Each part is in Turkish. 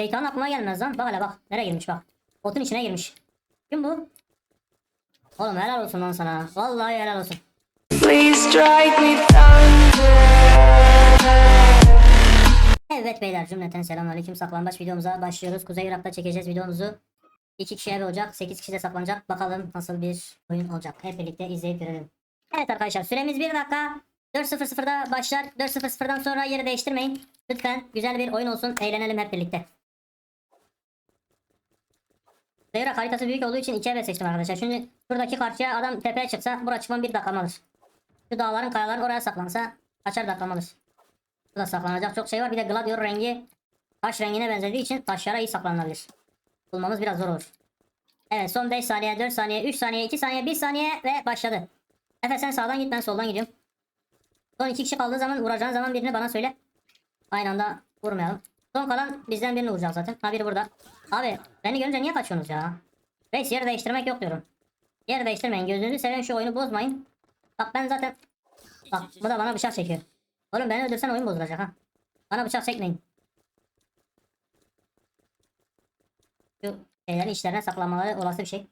Şeytan aklına gelmez lan. Bak hele bak. Nereye girmiş bak. Otun içine girmiş. Kim bu? Oğlum helal olsun lan sana. Vallahi helal olsun. Evet beyler cümleten selamünaleyküm. Saklambaç videomuza başlıyoruz. Kuzey Irak'ta çekeceğiz videomuzu. İki kişiye olacak. 8 kişi de saklanacak. Bakalım nasıl bir oyun olacak. Hep birlikte izleyip görelim. Evet arkadaşlar süremiz 1 dakika. 4.00'da başlar. 4.00'dan sonra yeri değiştirmeyin. Lütfen güzel bir oyun olsun. Eğlenelim hep birlikte. Kuzey Irak haritası büyük olduğu için ikiye seçtim arkadaşlar. Şimdi şuradaki karşıya adam tepeye çıksa buraya çıkmam bir dakika alır. Şu dağların kayaların oraya saklansa kaçar dakika alır. Burada saklanacak çok şey var. Bir de gladio rengi taş rengine benzediği için taşlara iyi saklanabilir. Bulmamız biraz zor olur. Evet son 5 saniye, 4 saniye, 3 saniye, 2 saniye, 1 saniye ve başladı. Efe sen sağdan git ben soldan gidiyorum. Son 2 kişi kaldığı zaman vuracağın zaman birini bana söyle. Aynı anda vurmayalım. Son kalan bizden birini vuracak zaten. Ha biri burada. Abi beni görünce niye kaçıyorsunuz ya? Reis yer değiştirmek yok diyorum. Yer değiştirmeyin. Gözünüzü seveyim şu oyunu bozmayın. Bak ben zaten... Bak bu da bana bıçak çekiyor. Oğlum beni öldürsen oyun bozulacak ha. Bana bıçak çekmeyin. Şu şeylerin içlerine saklanmaları olası bir şey.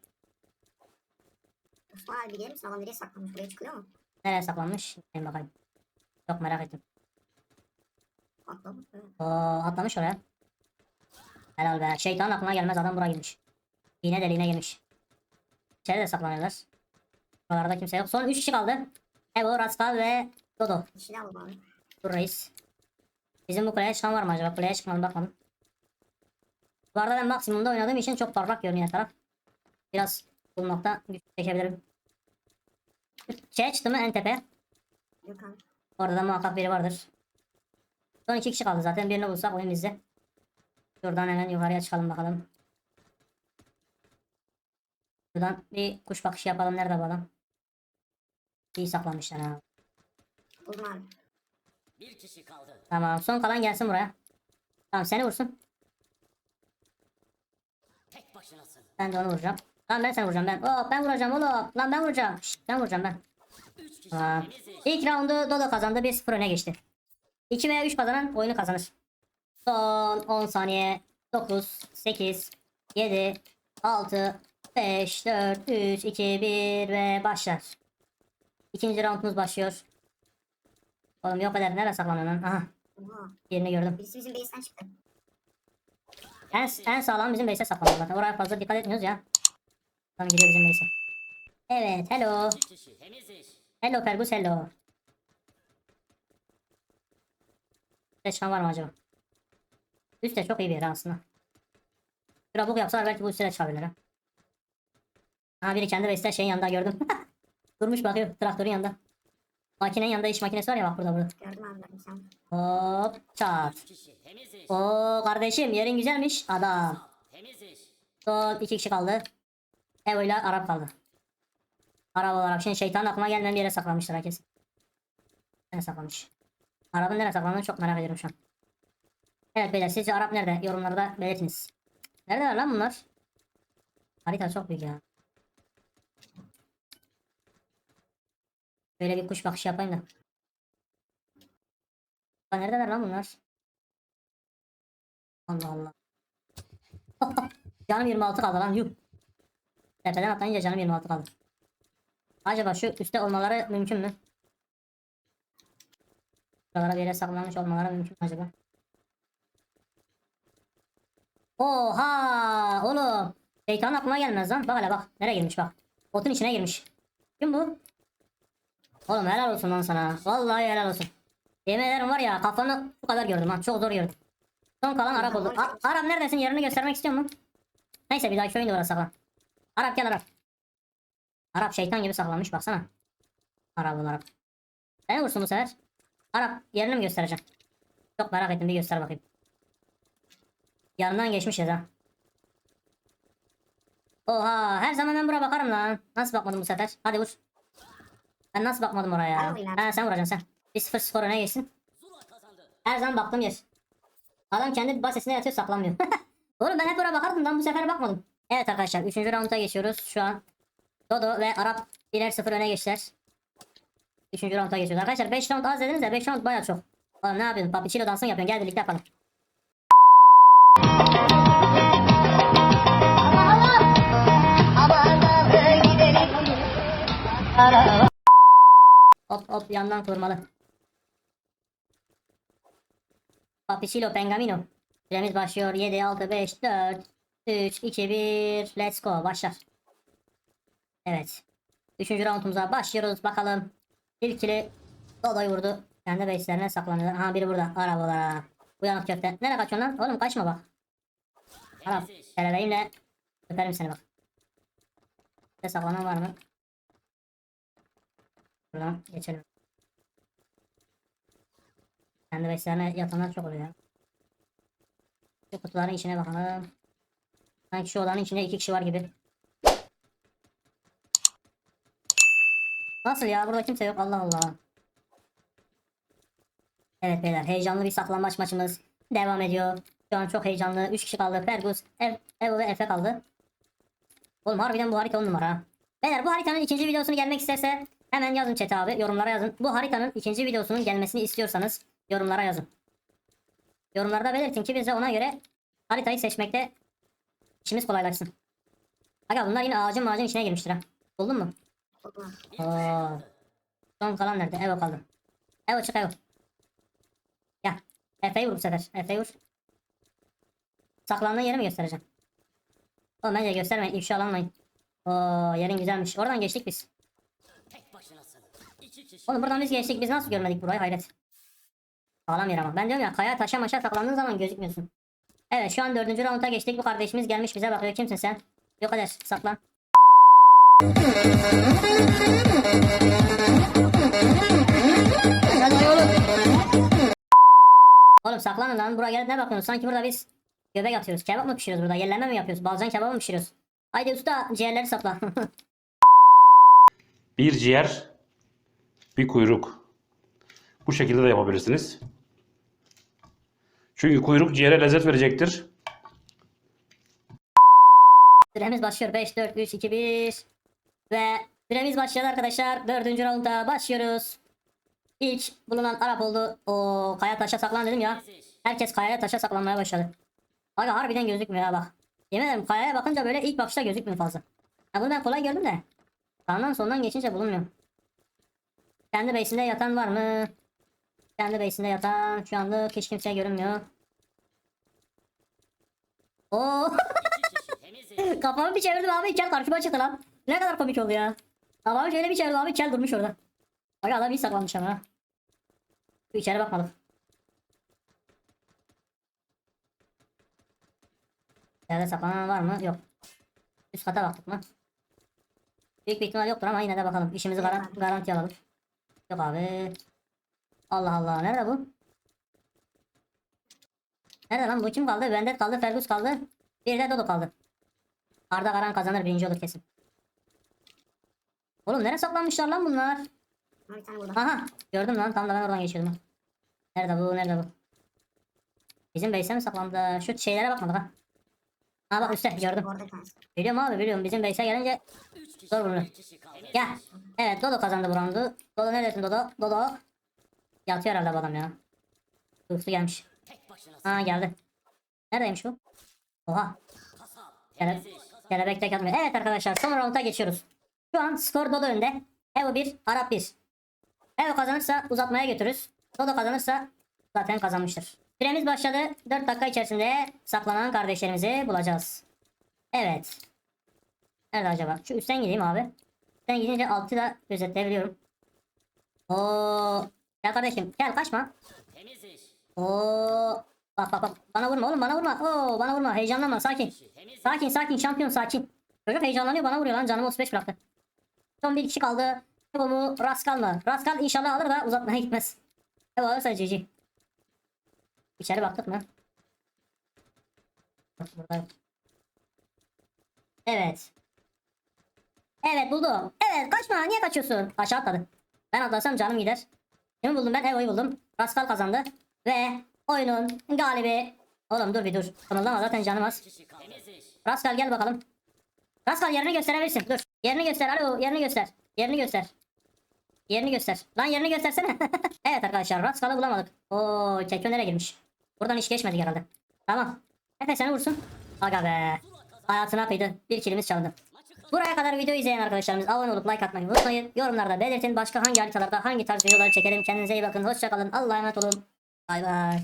Osman abi gidelim? Adam nereye saklanmış? Buraya çıkıyor mu? Nereye saklanmış? Ben bakayım. Çok merak ettim. Atlamış. Oo atlamış oraya. Helal be. Şeytanın aklına gelmez adam buraya girmiş. İğne deliğine girmiş. İçeride de saklanıyorlar. Buralarda kimse yok. Son 3 kişi kaldı. Evo, Rascal ve Dodo. İşini alalım abi. Dur reis. Bizim bu kuleye çıkan var mı acaba? Kuleye çıkmadım bakmadım. Bu arada ben maksimumda oynadığım için çok parlak görünüyor taraf. Biraz bulmakta güç çekebilirim. Şeye çıktı mı en tepe? Yok abi. Orada da muhakkak biri vardır. Son iki kişi kaldı zaten. Birini bulsak oyun bizde. Şuradan hemen yukarıya çıkalım bakalım. Şuradan bir kuş bakışı yapalım. Nerede bu adam? İyi saklanmışlar ha. Abi. Bir kişi kaldı. Tamam son kalan gelsin buraya. Tamam seni vursun. Tek başınasın. Ben de onu vuracağım. Lan ben seni vuracağım ben. Oh ben vuracağım oğlum. Lan ben vuracağım. Şşt, ben vuracağım ben. Tamam. İlk roundu Dodo kazandı. 1-0 öne geçti. 2 veya 3 kazanan oyunu kazanır. Son 10 saniye. 9, 8, 7, 6, 5, 4, 3, 2, 1 ve başlar. İkinci roundumuz başlıyor. Oğlum yok eder. Nereye saklanıyorsun lan? Aha. Oha. Yerini gördüm. Birisi bizim base'den çıktı. En, en sağlam bizim base'e saklanıyor zaten. Oraya fazla dikkat etmiyoruz ya. Tam gidiyor bizim base'e. Evet. Hello. Hello Fergus hello. Seçmen var mı acaba? Üste çok iyi bir yer aslında. Grabuk yapsalar belki bu üste de çıkabilir ha. Ha biri kendi base'te şeyin yanında gördüm. Durmuş bakıyor traktörün yanında. Makinenin yanında iş makinesi var ya bak burada burada. Gördüm gördüm sen. Hop çat. Oo kardeşim yerin güzelmiş adam. Temiz iş. Son iki kişi kaldı. Evo ile Arap kaldı. Arap olarak şimdi şeytanın aklıma gelmeyen bir yere saklamışlar herkes. Nereye saklamış? Arap'ın nereye saklandığını çok merak ediyorum şu an. Evet beyler sizce Arap nerede? Yorumlarda belirtiniz. Neredeler lan bunlar? Harita çok büyük ya. Böyle bir kuş bakışı yapayım da. Lan neredeler lan bunlar? Allah Allah. Canım 26 kaldı lan yuh. Tepeden atlayınca canım 26 kaldı. Acaba şu üstte olmaları mümkün mü? Buralara bir yere saklanmış olmaları mümkün mü acaba? Oha oğlum. Şeytan aklına gelmez lan. Bak hele bak. Nereye girmiş bak. Otun içine girmiş. Kim bu? Oğlum helal olsun lan sana. Vallahi helal olsun. Yemin var ya kafanı bu kadar gördüm ha. Çok zor gördüm. Son kalan Arap oldu. A- Arap neredesin? Yerini göstermek istiyor musun? Neyse bir dahaki oyunda orası saklan. Arap gel Arap. Arap şeytan gibi saklanmış baksana. Arap Arap. Beni vursun bu sefer. Arap yerini mi göstereceğim? Çok merak ettim bir göster bakayım. Yanından geçmişiz ha. Oha her zaman ben buraya bakarım lan. Nasıl bakmadım bu sefer? Hadi vur. Ben nasıl bakmadım oraya. Ha sen vuracaksın sen. 1-0 skor öne geçsin. Zula kazandı. Her zaman baktığım yer. Adam kendi basesine yatıyor saklanmıyor. Oğlum ben hep oraya bakardım lan bu sefer bakmadım. Evet arkadaşlar 3. rounda geçiyoruz şu an. Dodo ve Arap birer 0 öne geçtiler. 3. rounda geçiyoruz. Arkadaşlar 5 round az dediniz de 5 round baya çok. Oğlum ne yapıyorsun? Papiçilo dansını yapıyorsun. Gel birlikte yapalım. Hop hop yandan kurmalı. Papicilo Pengamino. Süremiz başlıyor. 7, 6, 5, 4, 3, 2, 1. Let's go. Başlar. Evet. Üçüncü roundumuza başlıyoruz. Bakalım. İlkili Dodo'yu vurdu. Kendi base'lerine saklanıyor. Aha biri burada. Arabalara. Uyanık köfte. Nereye kaçıyorsun lan? Oğlum kaçma bak. Arap. Kelebeğimle öperim seni bak. Bir saklanan var mı? Buradan geçelim. Kendi base'lerine yatanlar çok oluyor. Şu kutuların içine bakalım. Sanki şu odanın içinde iki kişi var gibi. Nasıl ya? Burada kimse yok. Allah Allah. Evet beyler. Heyecanlı bir saklambaç maçımız devam ediyor. Şu an çok heyecanlı. 3 kişi kaldı. Fergus, Ev, Evo ve Efe kaldı. Oğlum harbiden bu harita 10 numara. Beyler bu haritanın ikinci videosunu gelmek isterse hemen yazın chat abi. Yorumlara yazın. Bu haritanın ikinci videosunun gelmesini istiyorsanız yorumlara yazın. Yorumlarda belirtin ki biz de ona göre haritayı seçmekte işimiz kolaylaşsın. Aga bunlar yine ağacın ağacın içine girmiştir ha. Buldun mu? Oo. Son kalan nerede? Evo kaldı. Evo çık Evo. Gel. Efe'yi vur bu sefer. Efe'yi vur. Saklandığın yeri mi göstereceğim? Oğlum bence göstermeyin. İfşalanmayın. Oo yerin güzelmiş. Oradan geçtik biz. Oğlum buradan biz geçtik. Biz nasıl görmedik burayı? Hayret. Sağlam yer ama. Ben diyorum ya kaya taşa maşa saklandığın zaman gözükmüyorsun. Evet şu an dördüncü rounda geçtik. Bu kardeşimiz gelmiş bize bakıyor. Kimsin sen? Yok kadar saklan. Oğlum. Saklanın lan. Buraya gelip ne bakıyorsunuz? Sanki burada biz göbek atıyoruz. Kebap mı pişiriyoruz burada? Yerleme mi yapıyoruz? Balcan kebabı mı pişiriyoruz? Haydi usta ciğerleri sakla. Bir ciğer, bir kuyruk. Bu şekilde de yapabilirsiniz. Çünkü kuyruk ciğere lezzet verecektir. Süremiz başlıyor. 5, 4, 3, 2, 1. Ve süremiz başladı arkadaşlar. Dördüncü rounda başlıyoruz. İlk bulunan Arap oldu. O kaya taşa saklan dedim ya. Herkes kayaya taşa saklanmaya başladı. Aga harbiden gözükmüyor ha bak. Yemin ederim kayaya bakınca böyle ilk bakışta gözükmüyor fazla. Ha bunu ben kolay gördüm de. Sağından sondan geçince bulunmuyor. Kendi base'inde yatan var mı? Kendi base'inde yatan şu anlık hiç kimse görünmüyor. Oo. Kafamı bir çevirdim abi kel karşıma çıktı lan. Ne kadar komik oldu ya. Kafamı şöyle bir çevirdim abi kel durmuş orada. Aga adam iyi saklanmış ama. içeri bakmadım. İçeride saklanan var mı? Yok. Üst kata baktık mı? Büyük bir ihtimal yoktur ama yine de bakalım. İşimizi garan garanti alalım. Yok abi. Allah Allah. Nerede bu? Nerede lan bu kim kaldı? Vendet kaldı, Fergus kaldı. Bir de Dodo kaldı. Arda Karan kazanır birinci olur kesin. Oğlum nereye saklanmışlar lan bunlar? Abi bir tane burada. Aha gördüm lan tam da ben oradan geçiyordum. Nerede bu nerede bu? Bizim base'e mi saklandı? Şu şeylere bakmadık ha. Ha bak üstte gördüm. Biliyorum abi biliyorum bizim base'e gelince. Zor bunu. Gel. Evet Dodo kazandı bu roundu. Dodo neredesin Dodo? Dodo. Yatıyor herhalde bu adam ya. Uykusu gelmiş. Ha geldi. Neredeymiş bu? Oha. Kele kelebek tek atmıyor. Evet arkadaşlar son rounda geçiyoruz. Şu an skor Dodo önde. Evo 1, Arap 1. Evo kazanırsa uzatmaya götürürüz. Dodo kazanırsa zaten kazanmıştır. Süremiz başladı. 4 dakika içerisinde saklanan kardeşlerimizi bulacağız. Evet. Nerede acaba? Şu üstten gideyim abi. Üstten gidince altı da gözetleyebiliyorum. Oo. Gel kardeşim gel kaçma. Temiz iş. Oo. Bak bak bak. Bana vurma oğlum bana vurma. Oo bana vurma. Heyecanlanma sakin. Sakin sakin şampiyon sakin. Çocuk heyecanlanıyor bana vuruyor lan canımı 35 bıraktı. Son bir kişi kaldı. Evo mu Raskal mı? Raskal inşallah alır da uzatmaya gitmez. Evo alırsa GG. İçeri baktık mı? Burada. Evet. Evet buldum. Evet kaçma niye kaçıyorsun? Aşağı atladı. Ben atlasam canım gider. Kimi buldum ben? Evo'yu buldum. Raskal kazandı. Ve oyunun galibi. Oğlum dur bir dur. Kımıldama zaten canım az. Raskal gel bakalım. Raskal yerini gösterebilirsin. Dur. Yerini göster. Alo yerini göster. Yerini göster. Yerini göster. Lan yerini göstersene. evet arkadaşlar Raskal'ı bulamadık. Oo Kekyo nereye girmiş? Buradan hiç geçmedik herhalde. Tamam. Efe seni vursun. Aga be. Hayatına kıydı. Bir kilimiz çaldı. Buraya kadar video izleyen arkadaşlarımız abone olup like atmayı unutmayın. Yorumlarda belirtin başka hangi haritalarda hangi tarz videolar çekelim. Kendinize iyi bakın. Hoşçakalın. Allah'a emanet olun. Bay bay.